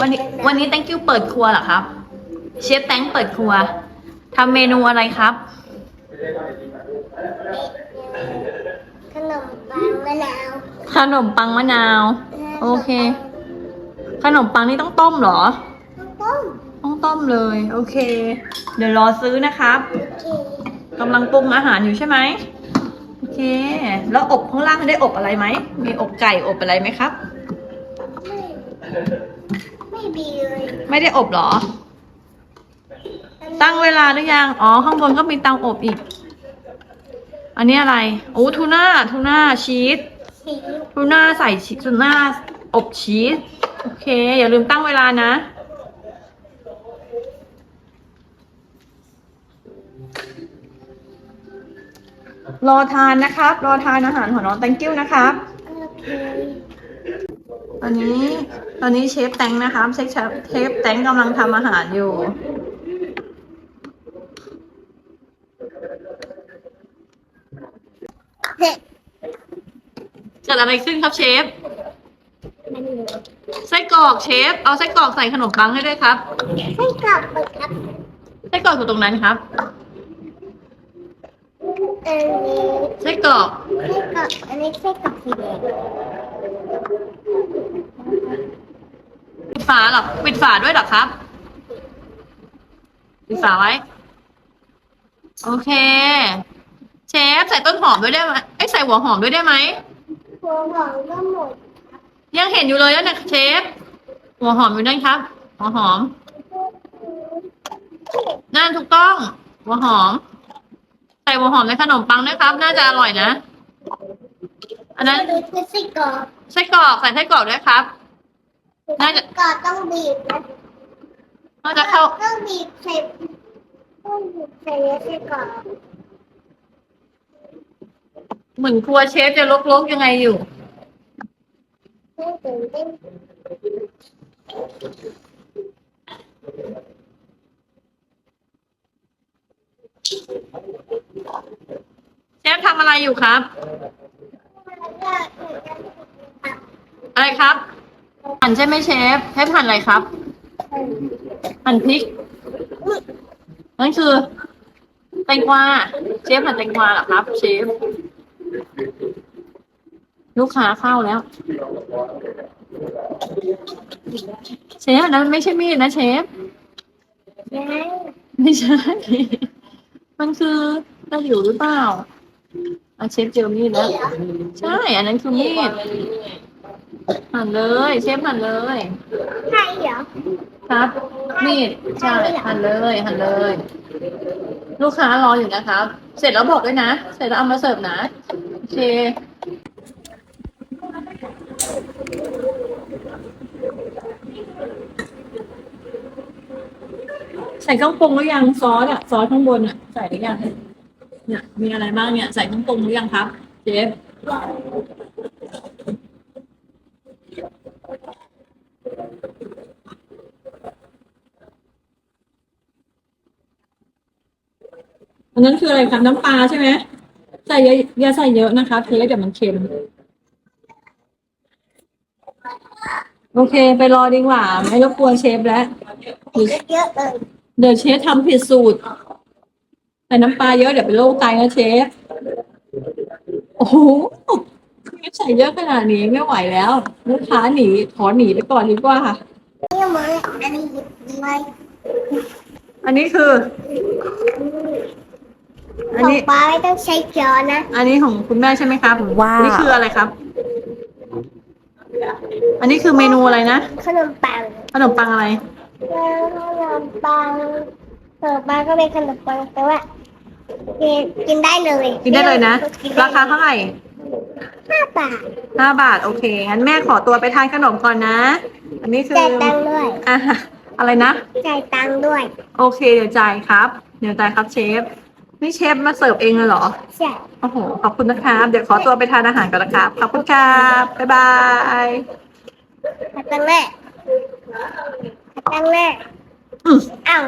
วันนี้วันนี้ thank you เปิดครัวเหรอครับ เชฟแตงเปิดครัวทำเมนูอะไรครับ ขนมปังมะนาวขนมปังมะนาว โอเค ขนมปังนี่ต้องต้มเหรอ ต้มต้องต้มเลย โอเค เดี๋ยวรอซื้อนะครับโอเคกำลังปรุงอาหารอยู่ใช่ไหมโอเค แล้วอบข้างล่างได้อบอะไรไหม มีอบไก่อบอะไรไหมครับ ไม่ไม่ดีเลยไม่ได้อบเหรอ ตั้งเวลาหรือยัง อ๋อ ข้างบนก็มีเตาอบอีก อันนี้อะไร โอ้ทูน่า ทูน่าชีส สีทูน่าใส่ชีสทูน่าอบชีส โอเค อย่าลืมตั้งเวลานะ รอทานนะครับ รอทานอาหารของน้อง thank you นะครับ โอเค ตอนนี้ตอนนี้เชฟแตงนะครับเชฟเชฟแตงกำลังทำอาหารอยู่เด็ดเกิดอะไรขึ้นครับเชฟมันเหลือไส้กรอกเชฟ เอาไส้กรอกใส่ขนมปังให้ด้วยครับให้กลับไปครับไส้กรอกอยู่ตรงนั้นครับอันนี้ไส้กรอกให้กลับอันนี้ให้กลับสีแดง ปิด ฝาเหรอปิดฝาด้วยเหรอครับ ปิดฝาไว้ โอเค เชฟใส่ต้นหอมด้วยได้ไหมไอยใส่หัวหอมด้วยได้ไหม หัวหอมก็หมดยังเห็นอยู่เลยแล้วนะเชฟ หัวหอมอยู่นั่นครับ หัวหอม นั่นถูกต้อง หัวหอม ใส่หัวหอมในขนมปังด้วยครับ น่าจะอร่อยนะ อันนั้น ดูคือไส้กรอกไส้กรอกใส่ไส้กรอกด้วยครับ น่าจะกรอกต้องบีบนะน่าจะเข้าต้องบีบใส่ต้องบีบใส่ในไส้กรอกเหมือนครัวเชฟจะลกๆยังไงอยู่ให้ตื่นเต้นเชฟทำอะไรอยู่ครับ อะไรครับ หั่นใช่ไหมเชฟเชฟหั่นอะไรครับ หั่นพริก นั่นคือ แตงกวา เชฟหั่นแตงกวาเหรอครับ เชฟ ลูกค้าเข้าแล้ว เชฟนั้นไม่ใช่มีดนะเชฟ ไม่ใช่ มันคือตะหลิวหรือเปล่าอาเชฟเจอมีดแล้ว ใช่ อันนั้นคือมีด หั่นเลย เชฟหั่นเลยใช่เหรอ ครับมีดใช่หั่นเลยหั่นเลย ลูกค้ารออยู่นะครับ เสร็จแล้วบอกด้วยนะ เสร็จแล้วเอามาเสิร์ฟนะโอเคใส่เครื่องปรุงหรือยังซอสอะซอสข้างบนอะใส่หรือยังเนี่ยมีอะไรบ้างเนี่ย ใส่เครื่องปรุงหรือยังครับเจฟ อันนั้นคืออะไรครับน้ำปลาใช่ไหมใส่เยอะอย่าใส่เยอะนะคะเทเดี๋ยวมันเค็ม โอเค ไปรอดีกว่า ไม่รบกวนเชฟแล้วเยอะเลยเดี๋ยวเชฟทำผิดสูตรใส่น้ำปลาเยอะเดี๋ยวเป็นโรคไตนะเชฟ โอ้โห ส่เยอะขนาดนี้ไม่ไหวแล้วลูกค้าหนีขอหนีไปก่อนดีกว่านี่มันอันนี้หยิบไว้อันนี้คือ อันของนี้ปลาไม่ต้องใช้จอนะ อันนี้ของคุณแม่ใช่ไหมครับว้าวนี่คืออะไรครับ อันนี้คือเมนูอะไรนะ ขนมปัง ขนมปังอะไร ขนมปังขนมปังก็เป็นขนมปังแต่ว่ากินกินได้เลย กินได้เลยนะกินได้ราคาเท่าไหร่ ห้าบาท ห้าบาท โอเค งั้นแม่ขอตัวไปทานขนมก่อนนะ อันนี้คือจ่ายตังค์ด้วยอะอะไรนะ จ่ายตังค์ด้วย โอเค เดี๋ยวจ่ายครับ เดี๋ยวจ่ายครับเชฟ นี่เชฟมาเสิร์ฟเองเลยเหรอ ใช่ โอ้โห ขอบคุณนะครับ เดี๋ยวขอตัวไปทานอาหารก่อนนะครับ ขอบคุณครับ บ๊ายบายจ่ายตังค์แม่จ่ายตังค์แม่อืมอ้าว